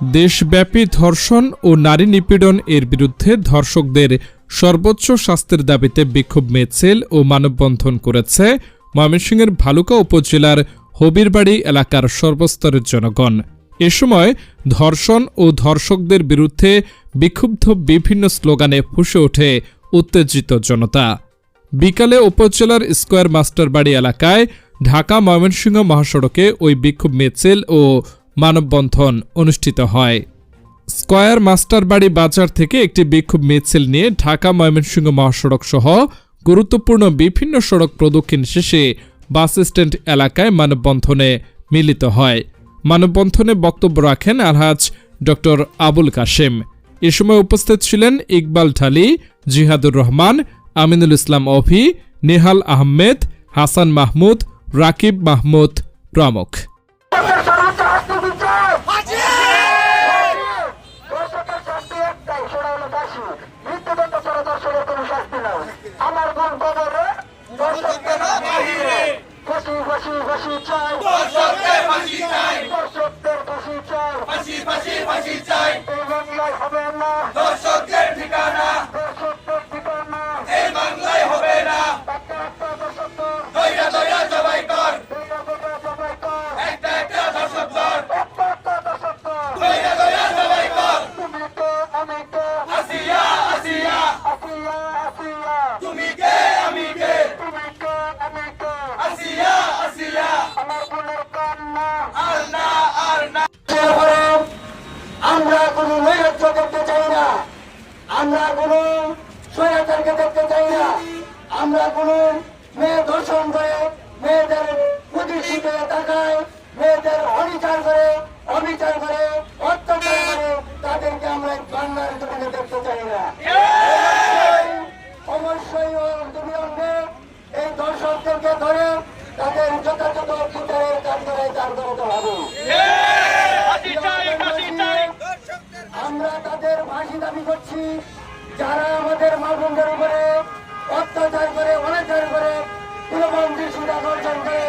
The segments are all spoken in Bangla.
দেশব্যাপী ধর্ষণ ও নারী নিপীড়ন এর বিরুদ্ধে ধর্ষকদের সর্বোচ্চ শাস্তির দাবিতে বিক্ষোভ মিছিল ও মানববন্ধন করেছে ময়মনসিংহের ভালুকা উপজেলার হবিরবাড়ি এলাকার সর্বস্তরের জনগণ। এ সময় ধর্ষণ ও ধর্ষকদের বিরুদ্ধে বিক্ষুব্ধ বিভিন্ন স্লোগানে ফুসে ওঠে উত্তেজিত জনতা। বিকালে উপজেলার স্কয়ার মাস্টারবাড়ি এলাকায় ঢাকা ময়মনসিংহ মহাসড়কে ওই বিক্ষোভ মিছিল ও মানববন্ধন অনুষ্ঠিত হয়। স্কয়ার মাস্টারবাড়ি বাজার থেকে একটি বিক্ষোভ মিছিল নিয়ে ঢাকা ময়মনসিংহ মহাসড়ক সহ গুরুত্বপূর্ণ বিভিন্ন সড়ক প্রদক্ষিণ শেষে বাস স্ট্যান্ড এলাকায় মানববন্ধনে মিলিত হয়। মানববন্ধনে বক্তব্য রাখেন আলহাজ ডক্টর আবুল কাশেম। এ সময় উপস্থিত ছিলেন ইকবাল ঢালি, জিহাদুর রহমান, আমিনুল ইসলাম অভি, নেহাল আহমেদ, হাসান মাহমুদ, রাকিব মাহমুদ প্রমুখ। ফাঁসি ফাঁসি চাই। হবে না। দর্শকদের ঠিকানা এই বাংলায় আমার বোনের কান্না আর না আর না। আমরা কোনো স্বৈরাচারকে দেখতে চাই না। আমরা কোনো মেয়ে ধর্ষণ করে মেয়েদের প্রতিষ্ঠিতে তাকায় মেয়েদের অবিচার করে অবিচার করে অত্যাচার করে তাদেরকে আমরা বাংলার জমিনে দেখতে চাই না। অবশ্যই অবিলম্বে এই দর্শকদেরকে ধরে তাদের যথাযথ বিচারের কার্যালয়ে চার করতে হবে। আমরা তাদের ফাঁসি দাবি করছি। যারা আমাদের মামুনদের উপরে অত্যাচার করে, অনাচার করে কুলবন্দি সুদা দর্শন করে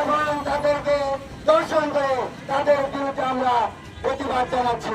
এবং তাদেরকে দর্শন করে, তাদের বিরুদ্ধে আমরা প্রতিবাদ জানাচ্ছি।